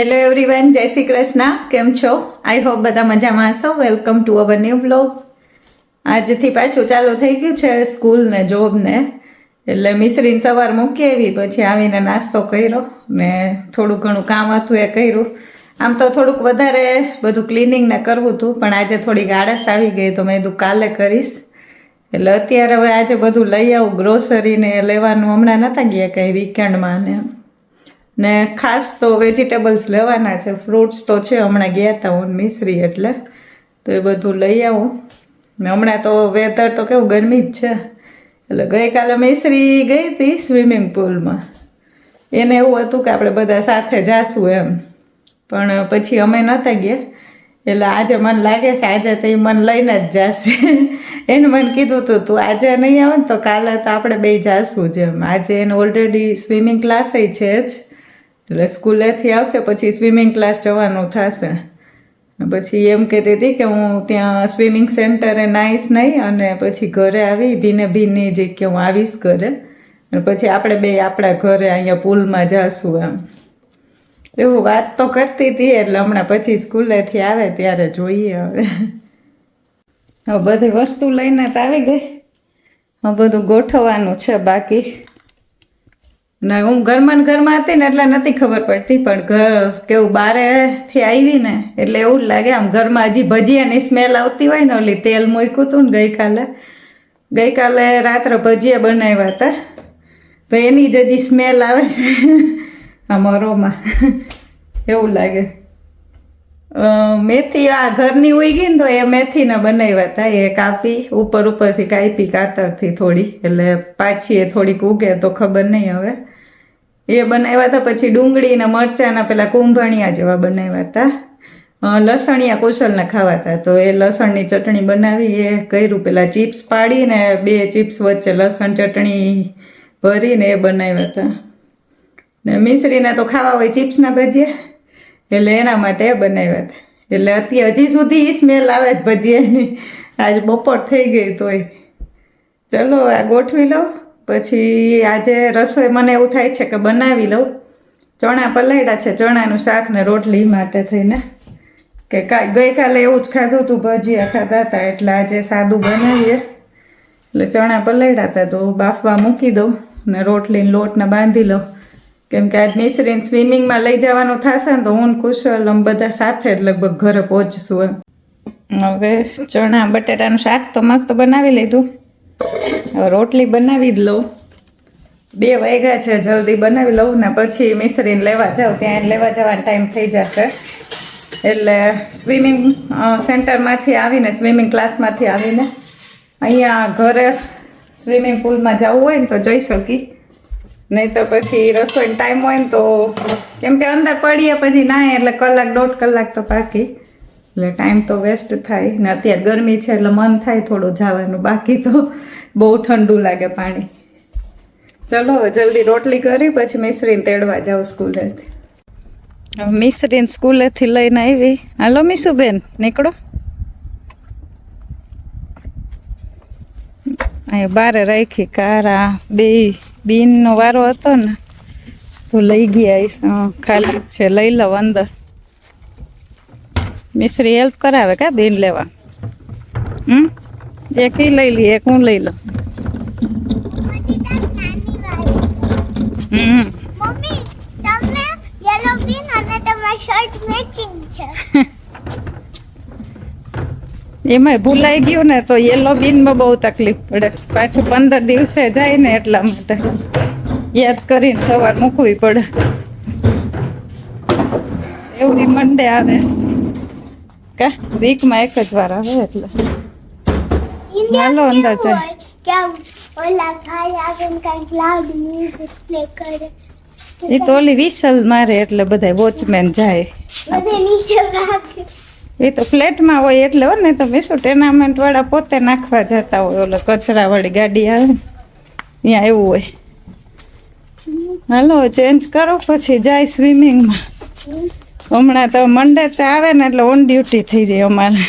Hello everyone જય શ્રી કૃષ્ણ કેમ છો? આઈ હોપ બધા મજામાં હશો. Welcome to our new blog આજથી પાછું ચાલુ થઈ ગયું છે સ્કૂલ ને જોબ ને. એટલે મિશ્રીને સવાર મૂકી આવી, પછી આવીને નાસ્તો કર્યો. ને થોડું ઘણું કામ હતું એ કર્યું. આમ તો થોડુંક વધારે બધું ક્લિનિંગ ને કરવું હતું, પણ આજે થોડીક આળસ આવી ગઈ તો મેં કીધું કાલે કરીશ. એટલે અત્યારે હવે આજે બધું લઈ આવું ગ્રોસરી ને લેવાનું. હમણાં નતા ગયા કંઈ વીકેન્ડમાં ને. ને ખાસ તો વેજીટેબલ્સ લેવાના છે, ફ્રૂટ્સ તો છે, હમણાં ગયા હતા હું મિશ્રી એટલે. તો એ બધું લઈ આવું. ને હમણાં તો વેધર તો કેવું ગરમી જ છે. એટલે ગઈકાલે મિશ્રી ગઈ હતી સ્વિમિંગ પુલમાં. એને એવું હતું કે આપણે બધા સાથે જાશું એમ. પણ પછી અમે નહોતા ગયા. એટલે આજે મને લાગે છે, આજે તો એ મને લઈને જ જશે. એને મને કીધું હતું તું આજે નહીં આવે ને તો કાલે તો આપણે બે જાશું જેમ. આજે એને ઓલરેડી સ્વિમિંગ ક્લાસે છે જ. એટલે સ્કૂલેથી આવશે, પછી સ્વિમિંગ ક્લાસ જવાનું થશે. પછી એમ કહેતી હતી કે હું ત્યાં સ્વિમિંગ સેન્ટરે નાઈશ નહીં, અને પછી ઘરે આવી, ભીને ભીની જે કે હું આવીશ ઘરે. અને પછી આપણે બે આપણા ઘરે અહીંયા પુલમાં જાશું એમ. એવું વાત તો કરતી હતી, એટલે હમણાં પછી સ્કૂલેથી આવે ત્યારે જોઈએ હવે. હવે બધી વસ્તુ લઈને તો આવી ગઈ. હવે બધું ગોઠવવાનું છે બાકી. ના હું ઘરમાં ઘરમાં હતી ને એટલે નથી ખબર પડતી, પણ ઘર કેવું બારેથી આવી ને, એટલે એવું જ લાગે. આમ ઘરમાં હજી ભજીયાની સ્મેલ આવતી હોય ને, ઓલી તેલ મૂક્યું હતું ને ગઈકાલે. ગઈકાલે રાત્રે ભજીયા બનાવ્યા હતા. તો એની જ હજી સ્મેલ આવે છે. આમ અરોમાં એવું લાગે. મેથી આ ઘરની ઉઈ ને તો એ મેથીના બનાવ્યા હતા. એ કાપી, ઉપર ઉપરથી કાપી કાતરથી થોડી. એટલે પાછી એ થોડીક ઉગે તો ખબર નહીં હવે. એ બનાવ્યા હતા, પછી ડુંગળી ને મરચાંના પેલા કુંભણિયા જેવા બનાવ્યા હતા. લસણિયા કુશલને ખાવાતા તો એ લસણની ચટણી બનાવી, એ કર્યું. પેલા ચિપ્સ પાડીને બે ચિપ્સ વચ્ચે લસણ ચટણી ભરીને એ બનાવ્યા હતા. ને મિશ્રીને તો ખાવા હોય ચિપ્સના ભજીયા, એટલે એના માટે એ બનાવ્યા હતા. એટલે અત્યારે હજી સુધી સ્મેલ આવે ભજીયાની. આજ બપોર થઈ ગઈ તોય. ચલો, આ ગોઠવી લઉં. પછી આજે રસોઈ મને એવું થાય છે કે બનાવી લઉં. ચણા પલાળ્યા છે, ચણાનું શાક ને રોટલી માટે થઈને. કે ગઈકાલે એવું જ ખાધું હતું, ભજીયા ખાધા હતા, એટલે આજે સાદું બનાવીએ. એટલે ચણા પલાળ્યા હતા, તો બાફવા મૂકી દઉં ને રોટલીને લોટને બાંધી લઉં. કેમ કે આજ મિશ્રીને સ્વિમિંગમાં લઈ જવાનું થશે ને તો હું કુશલ અમે બધા સાથે જ લગભગ ઘરે પહોંચશું એમ. હવે ચણા, બટેટાનું શાક તો મસ્ત બનાવી લીધું. રોટલી બનાવી જ લઉં. બે વાગ્યા છે, જલ્દી બનાવી લઉં ને પછી મિશ્રીને લેવા જાઉં. ત્યાં લેવા જવાનો ટાઈમ થઈ જશે. એટલે સ્વિમિંગ સેન્ટરમાંથી આવીને, સ્વિમિંગ ક્લાસમાંથી આવીને અહીંયા ઘરે સ્વિમિંગ પુલમાં જવું હોય ને તો જઈ શકી નહીં તો પછી રસોઈનો ટાઈમ હોય ને તો કેમ કે અંદર પડીએ પછી ના એટલે કલાક દોઢ કલાક તો બાકી. એટલે ટાઈમ તો વેસ્ટ થાય. ને અત્યારે ગરમી છે એટલે મન થાય થોડું જવાનું. બાકી તો બહુ ઠંડુ લાગે પાણી. ચલો હવે જલ્દી રોટલી કરી, પછી મિશ્રીને તેડવા જાઉં સ્કૂલેથી મિશ્રીને સ્કૂલેથી લઈને આવી. હાલો મીસુબેન નીકળો. અહીંયા બારે રાખી કારા બે બીનનો વારો હતો ને, તો લઈ ગયા ખાલી છે. લઈ લઉં અંદર. મિશ્રી હેલ્પ કરાવે કા બેન લેવા? હમ? એક ઈ લઈ લઈએ એક હું લઈ લઉં. હમ. મમ્મી તમને યલો પિન અને તમારા શર્ટ મેચિંગ છે. એમાંય ભૂલાઈ ગયું ને તો યેલો બીનમાં બહુ તકલીફ પડે. પાછું પંદર દિવસે જાય ને એટલા માટે. યાદ કરીને સવાર મૂકવી પડે. એવરી મંડે આવે. કા વીકમાં એક જ વાર આવે એટલે. હાલો અંદર જાય. એ તો ઓલી વિસલ મારે એટલે બધા વોચમેન જાય એ તો ફ્લેટમાં હોય એટલે હોય ને તો શું ટેનામેન્ટ વાળા પોતે નાખવા જતા હોય. ઓલા કચરા વાળી ગાડી આવે ને ત્યાં એવું હોય. હાલો ચેન્જ કરો પછી જાય સ્વિમિંગમાં હમણાં તો મંડે મંડળ આવે ને એટલે ઓન ડ્યુટી થઈ જાય અમારે.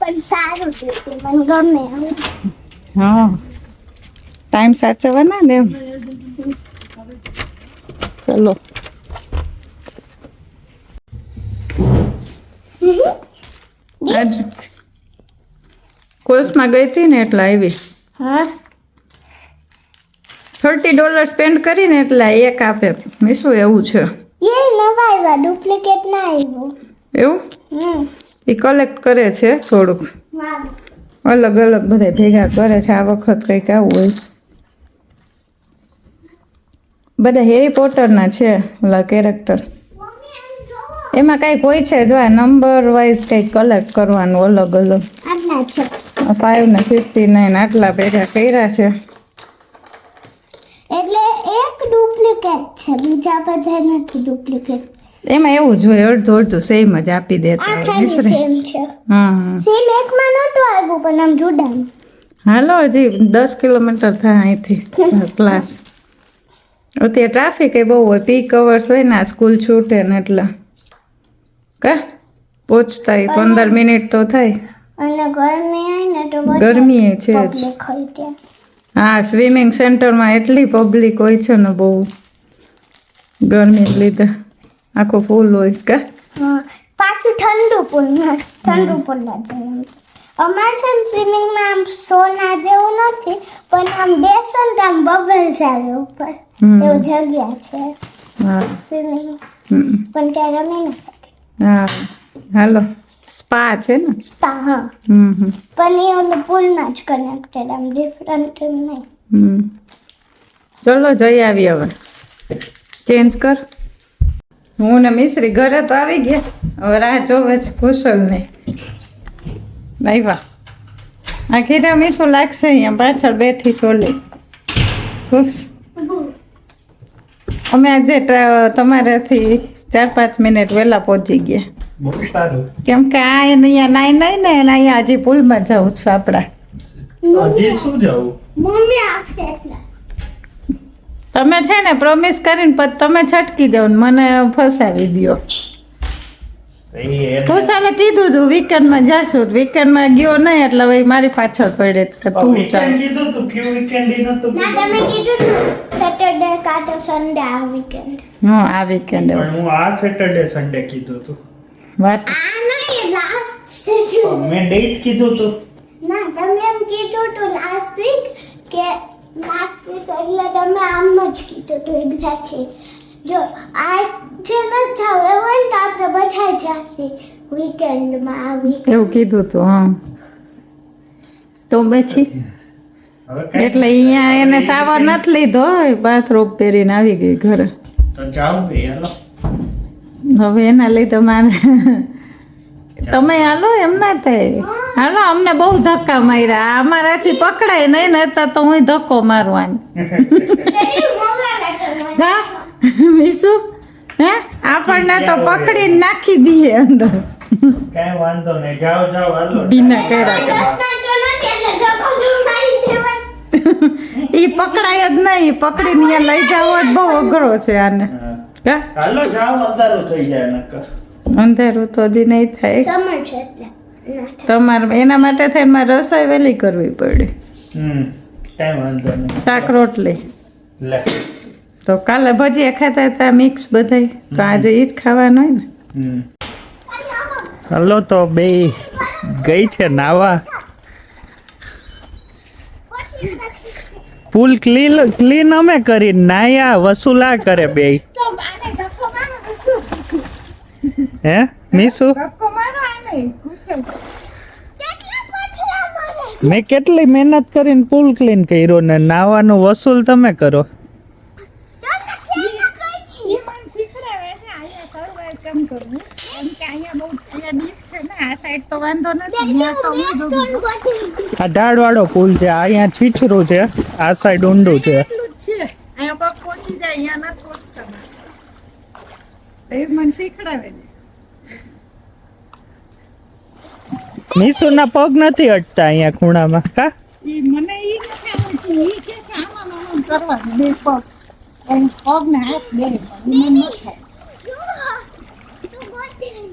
પણ સારું ગમે ટાઈમ સાચવવાના ને એમ? ચલો. આજ કોર્સમાં ગઈ હતી ને એટલે આવી. હા. થર્ટી ડોલર સ્પેન્ડ કરીને એટલે એક આપે. મેં એવું છે? એ નવા આવ્યા ડુપ્લિકેટ ના આવ્યું. એવું? હમ. એ કલેક્ટ કરે છે થોડુંક. અલગ અલગ બધા ભેગા કરે છે આ વખત કંઈક આવું હોય. બધા હેરી પોટરના છે ઓલા કેરેક્ટર એમાં કંઈક હોય છે જો આ નંબર વાઇઝ કંઈક કલેક્ટ કરવાનું અલગ અલગ. ફાઇવ ને ફિફ્ટી નાઇન આટલા ભેગા કર્યા છે એટલે એક ડુપ્લિકેટ છે બીજા બધા નથી ડુપ્લિકેટ એમાં એવું જ હોય અડધું અડધું સેમ જ આપી દેતા હોય સેમ છે. સેમ એકમાં નહોતું આવ્યું પણ આમ જોડાણ. હાલો હજી દસ કિલોમીટર થાય અહીંથી ક્લાસ અત્યારે ટ્રાફિક એ બહુ હોય પીક અવર્સ હોય ને આ સ્કૂલ છૂટે ને એટલે. કા? પહોંચતા પંદર મિનિટ તો થાય. અને ગરમી ને તો ગરમી છે હા સ્વિમિંગ સેન્ટરમાં એટલી પબ્લિક હોય છે ને બહુ. ગરમી લીધે આખો ફૂલ હોય છે કા? પાછું ઠંડુ પુલ ઠંડુ પુલ અમારે છે ને સ્વિમિંગમાં આમ સોના જેવું નથી પણ આમ બેસો ને આમ બબલ્સ આવે ઉપર. એવું જગ્યા છે. સ્વિમિંગ. પણ ત્યાં રમી ન હા. હાલો. સ્પા છે ને? સ્પા હા. પણ એ ઓલું પૂલમાં જ કનેક્ટેડ આમ ડિફરન્ટ નહીં. હમ. ચલો જઈ આવી હવે. ચેન્જ કર. હું ને મિશ્રી ઘરે તો આવી ગયા. હવે રાહ જોવે છે કુશલ ને આવ્યા આ ખીરા મીશું લાગશે અહીંયા. પાછળ બેઠી ચોલી ખુશ? અમે આજે તમારાથી ચાર પાંચ મિનિટ વહેલા પહોંચી ગયા. બહુ કેમ કે આ એને અહીંયા નાઈ નાઈ ને અહીંયા હજી પુલમાં જાઉં છું આપણા. હજી શું જવું મમ્મી તમે છે ને પ્રોમિસ કરીને પછી તમે છટકી જાઓ ને મને ફસાવી દ્યો. એ તો ચાલે કીધું તું વીકેન્ડમાં જાશું વીકેન્ડમાં ગયો નહીં એટલે હવે મારી પાછળ પડે કે તું ચાલ. કીધું તું કયું weekend નતું ના તમે કીધું સેટરડે કાં તો સન્ડે આ વીકેન્ડ હા આ વીકેન્ડ હું આ સેટરડે સન્ડે કીધું તું. વાત આ નહીં લાસ્ટ સેટરડે મેં ડેટ કીધું તું. ના તમે એમ કીધું તું લાસ્ટ વીક કે લાસ્ટ વીક એટલે તમે આમ જ કીધું હતું એક્ઝેક્ટલી જો આ છે ને જાવ એવું હોય ને તો આપણે બધા જશે વીકેન્ડમાં આ વીક એવું કીધું તું હા. તો પછી? એટલે અહીંયા એને સાવર નથી લીધો બાથરોબ પહેરીને આવી ગઈ ઘરે. તો જાવ હવે એના લીધે મારે તમે હાલો એમ ના થાય. હાલો અમને બહુ ધક્કા માર્યા. અમારાથી પકડાય નહીં ને તો તો હું ધક્કો મારવાની હા? મીસુ? હે? આપણને તો પકડીને નાખી દઈએ અંદર. કઈ વાંધો નહીં. જાઓ જાઓ હાલો. બીના કર્યા. ઈ પકડાય જ નહીં. પકડીને અહીંયા લઈ જાવો જ બહુ અઘરો છે આને. હાલો જાઓ અંધારું થઈ જાય નકર. અંધારું તો હજી નહીં થાય. થાય. તમારે એના માટે થઈને મારે રસોઈ વહેલી કરવી પડે. શાક રોટલી. તો કાલે ભજીયા ખાતા હતા મિક્સ બધાય. તો આજે એ જ ખાવાનું હોય ને. હલો તો બે ગઈ છે નાવા. પુલ ક્લીન ક્લીન અમે કરી નાયા વસૂલા કરે બે તો આને ધક્કો મારો તો શું? હે? મીસુ? મેં કેટલી મહેનત કરીને પુલ ક્લીન કર્યો ને નાવાનું વસૂલ તમે કરો. આ ઢાળ વાળો પુલ છે અહીંયા છીછરું છે આ સાઈડ ઊંડું છે. અહીંયા પગ નથી અટતા અહીંયા ખૂણામાં. કા? મને ઈ નથી આવડતું ઈ કે છે આમાં આમાં કરવાનું. બે પગ. એમ પગ ને હાથ બે મને ન થાય. જો, તું ગોઠવી.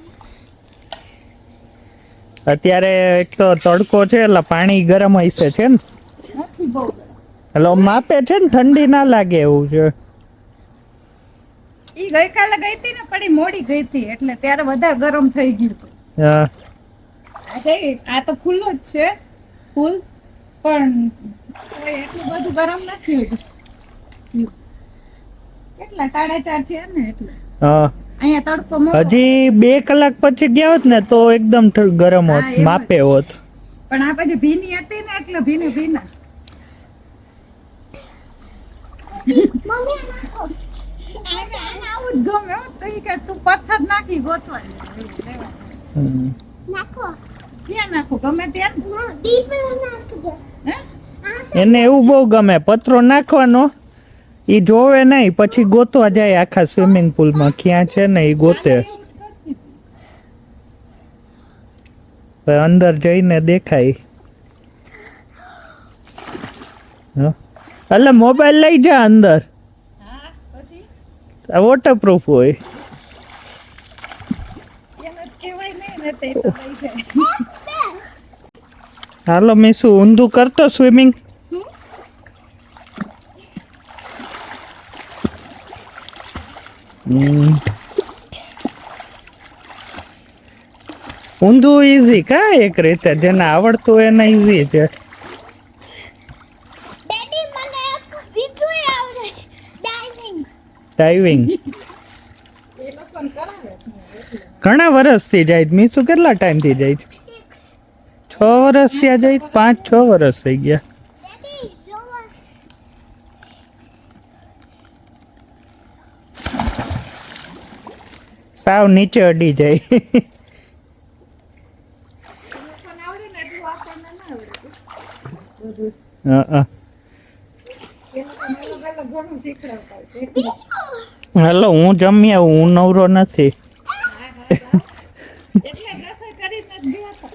અત્યારે એક તો તડકો છે એટલે પાણી ગરમ હશે છે ને. નથી એટલે માપે છે ને ઠંડી ના લાગે એવું છે. ઈ ગઈકાલે ગઈ હતી ને પડી મોડી ગઈ હતી. એટલે ત્યારે વધારે ગરમ થઈ ગયું હા. આ આ તો ખુલ્લો જ છે. ફૂલ પણ એટલું બધું ગરમ નથી. કેટલા? સાડા ચાર થયા ને એટલે. અહીંયા તડકો હજી બે કલાક પછી ગયા હોત ને તો એકદમ ગરમ હોત માપે હોત. પણ આ પછી ભીની હતી ને એટલે ભીની ભીના. આવું જ ગમે હો તો કે તું પથ્થર નાખી ગોતવા નાખો. ક્યાં નાખું ગમે ત્યાં એને એવું બહુ ગમે પથરો નાખવાનો એ જોવે નહીં પછી ગોતવા જાય આખા સ્વિમિંગ પુલમાં ક્યાં છે ને એ ગોતે પછી અંદર જઈને દેખાય? એટલે મોબાઈલ લઈ જા અંદર. હા પછી? વોટરપ્રૂફ હોય એને જ કહેવાય નહીં ને તે તો લઈ જાય હાલો મેં શું ઊંધું કરતો સ્વિમિંગ ઊંધું ઈઝી કા એક રીતે જેને આવડતું હોય એને ઈઝી છે. ડાઇવિંગ ઘણા વર્ષથી જાય. મીસુ કેટલા ટાઈમથી જાય છે? છ વર્ષ ત્યાં જઈ પાંચ છ વર્ષ થઈ ગયા. સાવ નીચે અડી જાય. હાલો હું જમી આવું હું નવરો નથી એટલે જ રસોઈ કરીને જ ગયા હતા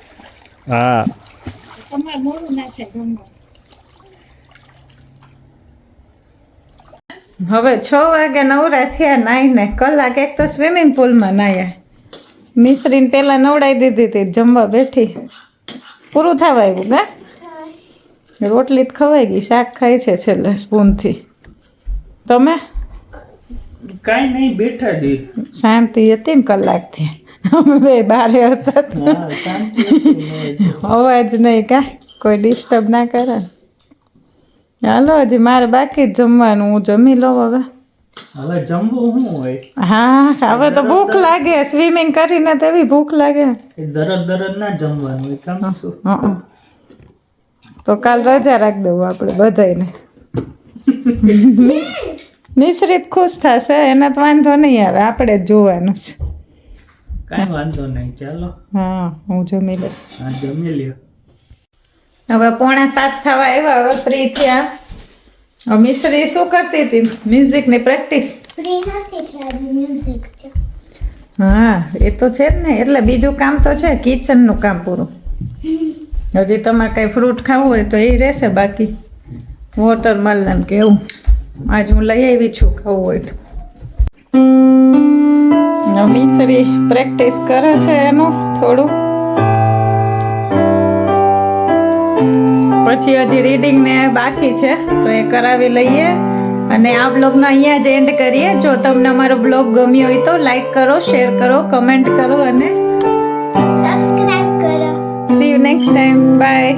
હા. તમારે મોડું ના થાય જમવા હવે છ વાગે નવરા થયા નાઈને કલાક એક તો સ્વિમિંગ પુલમાં નાહ્યા મિશ્રીને પહેલાં નવડાવી દીધી હતી જમવા બેઠી. પૂરું થવા આવ્યું ગા રોટલી જ ખવાઈ ગઈ શાક ખાય છે છેલ્લે સ્પૂનથી તમે? કાઈ નહીં બેઠા જી. શાંતિ હતી ને કલાકથી અમે બે બારે હતા. અવાજ નહીં કા? કોઈ ડિસ્ટર્બ ના કરે હાલો હજી મારે બાકી જ જમવાનું. હું જમી લઉં હવે. હવે જમવું શું હોય? હા હવે તો ભૂખ લાગે. સ્વિમિંગ કરીને તો એવી ભૂખ લાગે. દરદ દરદ ના જમવાનું હોય તો કાલ રજા રાખી દઉં આપણે બધાને મિશ્રિત ખુશ થશે એને તો વાંધો નહીં આવે. આપણે જ જોવાનું છે. કાંઈ વાંધો નહીં ચાલો. હા હું જમી લઉં. હા જમી લ્યો. હવે પોણા સાત થવા આવ્યા હવે ફ્રી થયા. હવે મિશ્રી શું કરતી હતી? મ્યુઝિકની પ્રેક્ટિસ ફ્રી નથી મ્યુઝિક હા એ તો છે જ ને એટલે બીજું કામ તો છે કિચનનું કામ પૂરું. હજી તમારે કાંઈ ફ્રૂટ ખાવું હોય તો એ રહેશે બાકી. વોટરમેલન કે એવું. આજ હું લઈ આવી છું ખાવું હોય તો. મિશ્રી પ્રેક્ટિસ કરે છે એનું થોડું. પછી હજી રીડિંગ ને બાકી છે તો એ કરાવી લઈએ. અને આ બ્લોગનો અહીંયા જ એન્ડ કરીએ. જો તમને અમારો બ્લોગ ગમ્યો હોય તો લાઈક કરો શેર કરો કમેન્ટ કરો અને સબસ્ક્રાઇબ કરો. See you next time bye